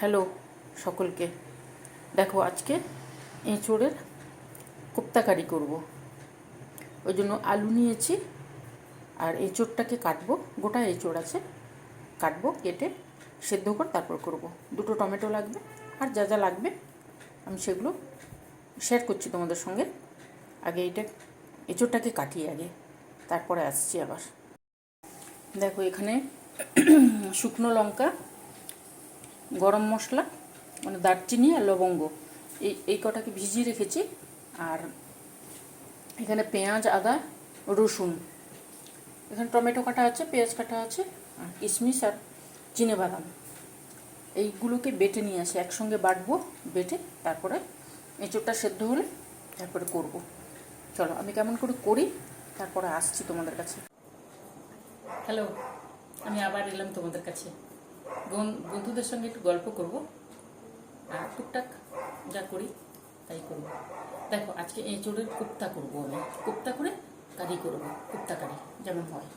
Hello সকলকে। দেখো আজকে এঁচোড়ের কোপ্তাকারি করব। ওই জন্য আলু নিয়েছি আর এঁচোড়টাকে কাটবো। গোটা এঁচোড় আছে, কাটবো, কেটে সেদ্ধ করে তারপর করব। দুটো টমেটো লাগবে আর যা যা লাগবে আমি সেগুলো শেয়ার করছি তোমাদের সঙ্গে। আগে এইটা এঁচোড়টাকে কাটিয়ে আগে, তারপরে আসছি আবার। দেখো এখানে শুকনো লঙ্কা গরম মশলা মানে দারচিনি আর লবঙ্গ। এই এই কটাকে ভিজিয়ে রেখেছি। আর এখানে পেঁয়াজ, আদা, রসুন। এখানে টমেটো কাটা আছে, পেঁয়াজ কাটা আছে, আর কিশমিশ আর চিনে বাদাম। এইগুলোকে বেটে নিয়ে আসি, একসঙ্গে বাটবো, বেটে তারপরে এঁচোড়টা সেদ্ধ হলে তারপরে করব। চলো, আমি কেমন করে করি, তারপরে আসছি তোমাদের কাছে। হ্যালো আমি আবার এলাম তোমাদের কাছে। বন্ধুদের সঙ্গে একটু গল্প করব। আর টুকটাক যা করি, তাই করব। দেখো, আজকে এঁচোড়ের কুপ্তা করব আমি। কুপ্তা করে কারি করব, কুপ্তা কারি, যেমন হয়।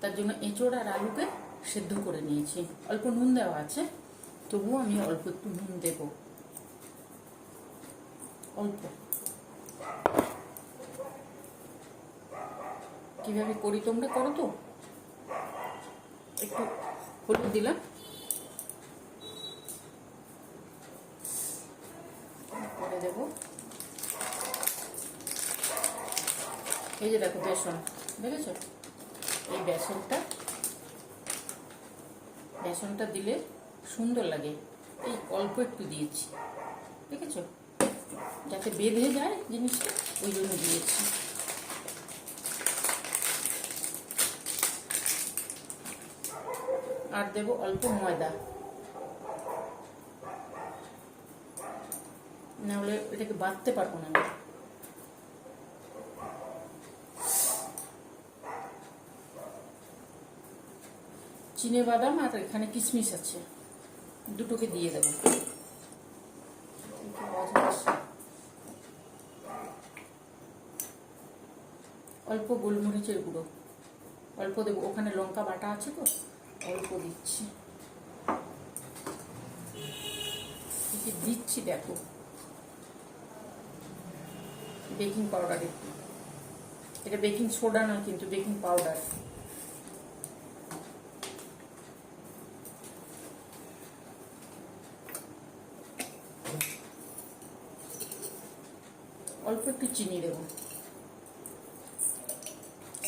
তার জন্য এঁচোড় আর আলুকে সেদ্ধ করে নিয়েছি। অল্প নুন দেওয়া আছে, তবুও আমি অল্প একটু নুন দেব। অল্প। কীভাবে করি তোমরা করো তো? একটু হলুদ দিলাম। করে দেব। এই যে দেখো বেসন, দেখেছ? এই বেসনটা বেসনটা দিলে সুন্দর লাগে। এই অল্প একটু দিয়েছি, দেখেছ? যাতে বেঁধে যায় জিনিসটা, ওই জন্য দিয়েছি। আর দেব অল্প ময়দা। নাহলে এটাকে বাঁধতে পারব না। আমি চিনে বাদাম আর এখানে কিশমিশ আছে। দুটোকে দিয়ে দেবো। অল্প গোলমরিচের গুঁড়ো। অল্প দেবো। ওখানে লঙ্কা বাটা আছে তো? অল্প দিচ্ছি দিচ্ছি দেখো বেকিং পাউডার একটু এটা বেকিং সোডা নয় কিন্তু বেকিং পাউডার অল্প একটু চিনি দেবো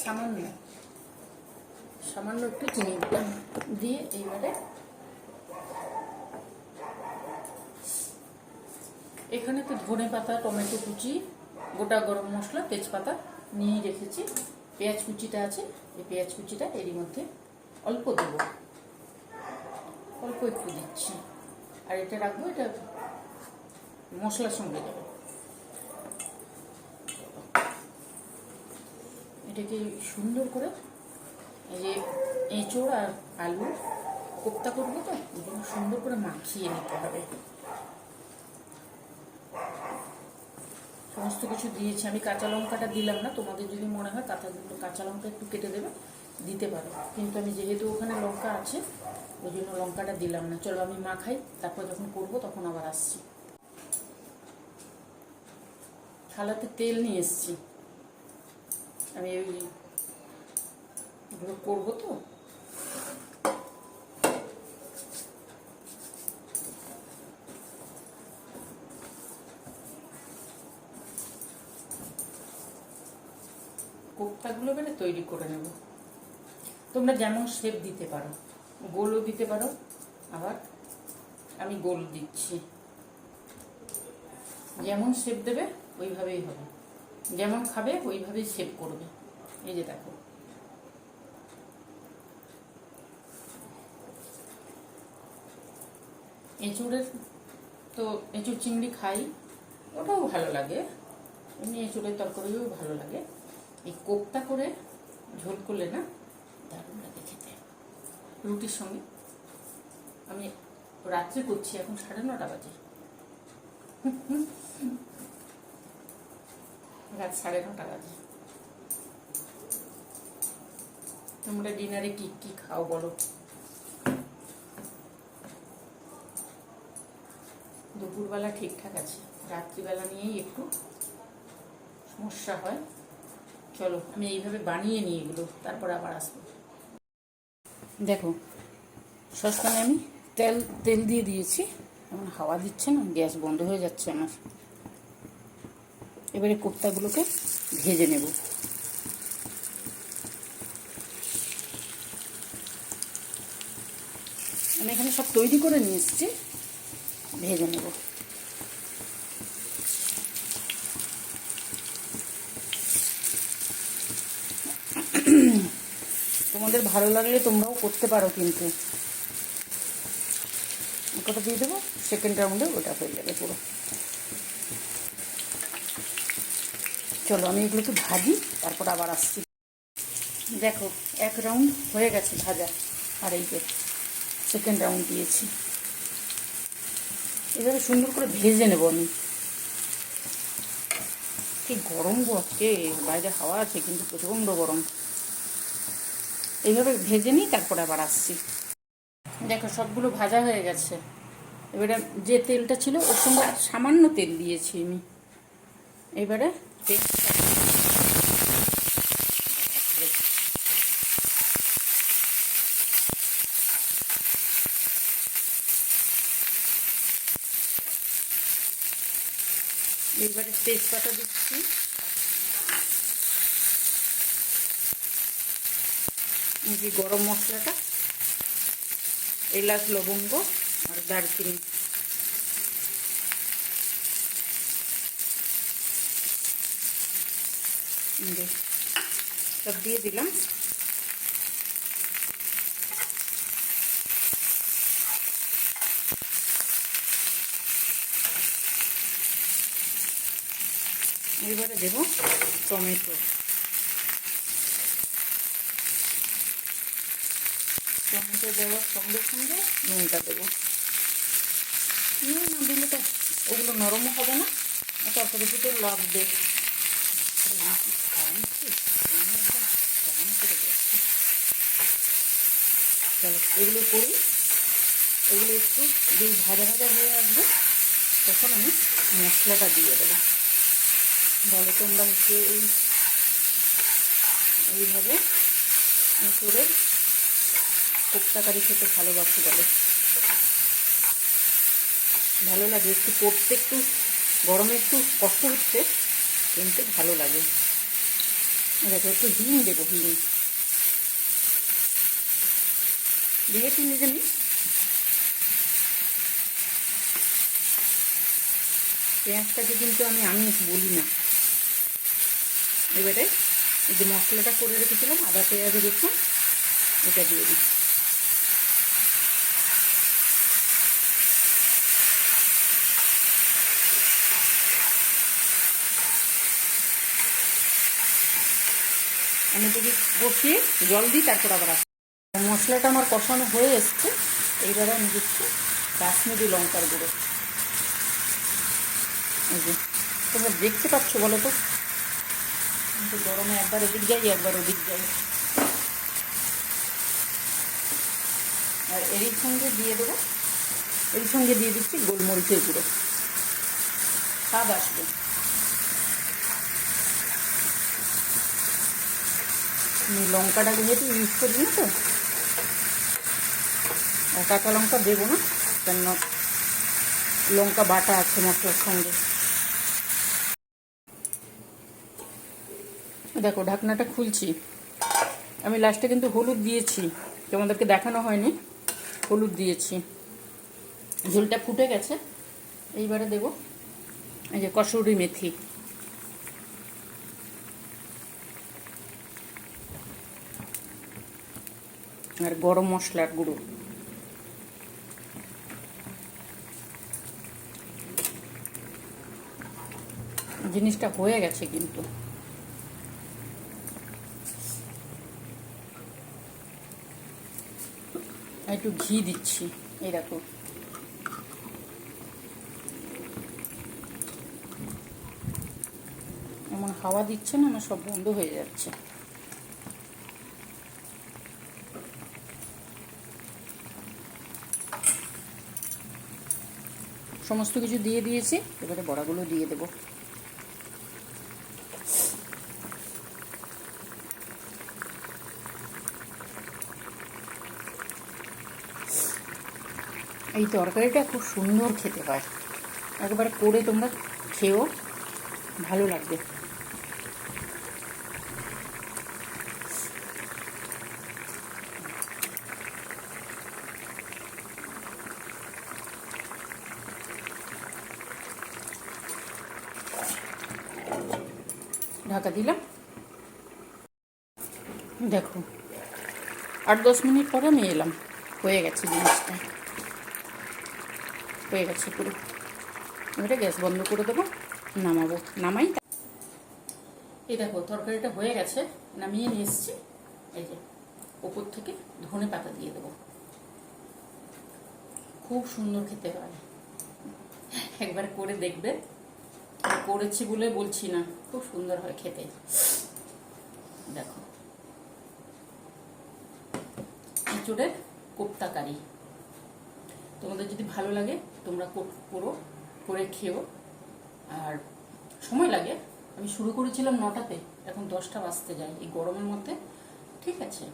সামান্য সামান্য একটু চিনি দিলাম। দিয়ে এইবারে এখানে তো ধনে পাতা, টমেটো কুচি, গোটা গরম মশলা, তেজপাতা নিয়ে রেখেছি। পেঁয়াজ কুচিটা আছে, এই পেঁয়াজ কুচিটা এরই মধ্যে অল্প দেবো। অল্প একটু দিচ্ছি। আর এটা রাখব, এটা মশলার সঙ্গে যাবে এটাকে সুন্দর করে যে এঁচোড় আর আলু কোপ্তা করব তো সুন্দর করে মাখিয়ে নিতে হবে। সমস্ত কিছু দিয়েছি। আমি কাঁচা লঙ্কাটা দিলাম না, তোমাদের যদি মনে হয় কাঁচা কাঁচা লঙ্কা একটু কেটে দেবে, দিতে পারো। কিন্তু আমি যেহেতু ওখানে লঙ্কা আছে, ওই জন্য লঙ্কাটা দিলাম না। চলো আমি মাখাই, তারপর যখন করব তখন আবার আসছি। থালাতে তেল নিয়ে এসছি। আমি ওই এগুলো করব তো। কোপ্তাগুলো বেড়ে তৈরি করে নেব। তোমরা যেমন শেপ দিতে পারো, গোলও দিতে পারো, আবার আমি গোল দিচ্ছি। যেমন শেপ দেবে, ওইভাবেই হবে। যেমন খাবে, ওইভাবেই শেপ করবে। এই যে দেখো। এঁচুড়ের তো এঁচুড় চিংড়ি খাই, ওটাও ভালো লাগে। এমনি এঁচুড়ের তরকারিও ভালো লাগে। এই কোপ্তা করে ঝোল করলে না দারুণ লাগে খেতে। রুটির সঙ্গে। আমি রাত্রে করছি, এখন সাড়ে নটা বাজে। রাত সাড়ে নটা বাজে। তোমরা ডিনারে কি কি খাও বলো? দুপুরবেলা ঠিকঠাক আছে। রাত্রিবেলা নিয়েই একটু সমস্যা হয়। চলো, আমি এইভাবে বানিয়ে নিই এগুলো, তারপর আবার আসব। দেখো সস্তানে আমি তেল তেল দিয়ে দিয়েছি। এখন হাওয়া দিচ্ছে না, গ্যাস বন্ধ হয়ে যাচ্ছে আমার। এবারে কোপ্তাগুলোকে ভেজে নেব। আমি এখানে সব তৈরি করে নিয়ে এসেছি। ভেজে নেব। তোমাদের ভালো লাগলে তোমরাও করতে পারো কিন্তু। কটা দিয়ে দেবো সেকেন্ড রাউন্ডে ওটা হয়ে যাবে পুরো। চলো, আমি এগুলোকে ভাজি, তারপর আবার আসছি। দেখো, এক রাউন্ড হয়ে গেছে ভাজা। আর এই সেকেন্ড রাউন্ড দিয়েছি। এভাবে সুন্দর করে ভেজে নেব আমি। কি গরম গো বাইরে হাওয়া আছে কিন্তু প্রচণ্ড গরম। এইভাবে ভেজে নিই, তারপরে আবার আসছি। দেখো, সবগুলো ভাজা হয়ে গেছে। এবারে যে তেলটা ছিল, ওর সঙ্গে সামান্য তেল দিয়েছি আমি। এবারে তেল এবারে তেজপাতা দিচ্ছি। যে গরম মশলাটা এলাচ লবঙ্গ আর দারচিনি। সব দিয়ে দিলাম। এবারে দেব টমেটো। টমেটো দেওয়ার সঙ্গে সঙ্গে নুনটা দেবো। নুন না দিলে তো ওগুলো নরমও হবে না তারপরে দুটো লাগবে চলো, এগুলো করি। এগুলো একটু যেই ভাজা ভাজা হয়ে আসবে, তখন আমি মশলাটা দিয়ে দেবো। বলো তোমরা হচ্ছে এই এইভাবে মুসুরের কোপ্তাকারি খেতে ভালোবাসি বলে। ভালো লাগে, একটু করতে একটু, গরমে একটু কষ্ট হচ্ছে, কিন্তু ভালো লাগে। দেখো, একটু হিং দেবো, হিং। দিয়েছি নিজে নি পেঁয়াজটাকে কিন্তু আমি আমি বলি না। এবারে যে মশলাটা করে রেখেছিলাম, আদা, পেঁয়াজ, রসুন, এটা দিয়ে দিচ্ছি। আমি যদি বসিয়ে জল দিই, তারপর আবার আসি মশলাটা আমার কষানো হয়ে এসছে, এইবারে আমি দিচ্ছি কাশ্মীরি লঙ্কার গুঁড়ো। তোমরা দেখতে পাচ্ছ বলো তো? কিন্তু গরমে একবার ওদিক যাই, একবার ওদিক যাই। আর এরই সঙ্গে দিয়ে দেবো এর সঙ্গে দিয়ে দিচ্ছি গোলমরিচের গুঁড়ো। স্বাদ আসবে। আমি লঙ্কাটা যেহেতু ইউজ করি না তো কাঁচা লঙ্কা দেবো না কেন লঙ্কা বাটা আছে মশলার সঙ্গে। দেখো, ঢাকনাটা খুলছি। আমি লাস্টে কিন্তু হলুদ দিয়েছি। তোমাদেরকে দেখানো হয়নি। হলুদ দিয়েছি। ঝোলটা ফুটে গেছে। এইবারে দেব এই যে কসুরি মেথি। আর গরম মশলার গুঁড়ো। জিনিসটা হয়ে গেছে কিন্তু। একটু ঘি দিচ্ছি, এই দেখো। এমন হাওয়া দিচ্ছে না আমার সব বন্ধ হয়ে যাচ্ছে। সমস্ত কিছু দিয়ে দিয়েছি, এবারে বড়াগুলো দিয়ে দেবো। এই তরকারিটা খুব সুন্দর খেতে হয়। একবার করে তোমরা খেয়েও ভালো লাগবে। ঢাকা দিলাম। দেখো, আট দশ মিনিট পরে আমি এলাম। হয়ে গেছে জিনিসটা। হয়ে গেছে পুরো। এবারে গ্যাস বন্ধ করে দেবো, নামাবো। নামাই এই দেখো, তরকারিটা হয়ে গেছে, নামিয়ে নিয়ে এসছি। এই যে, ওপর থেকে ধনে পাতা দিয়ে দেবো। খুব সুন্দর খেতে হয়। একবার করে দেখবে। করেছি বলে বলছি না, খুব সুন্দর হয় খেতে। দেখো। এঁচুড়ের কোপ্তা কারি। তোমাদের যদি ভালো লাগে তোমরা করো, করে খেও। আর সময় লাগে। আমি শুরু করেছিলাম নটাতে, এখন দশটা বাজতে যায় এই গরমের মধ্যে। ঠিক আছে।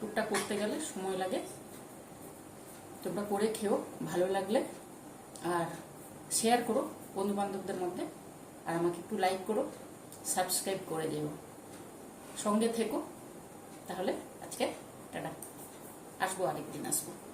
টুকটা করতে গেলে সময় লাগে। তোমরা করে খেও, ভালো লাগলে। আর শেয়ার করো বন্ধু বান্ধবদের মধ্যে। আর আমাকে একটু লাইক করো সাবস্ক্রাইব করে দিও। সঙ্গে থেকো। তাহলে আজকে টাটা। আসব আরেকদিন, আসব।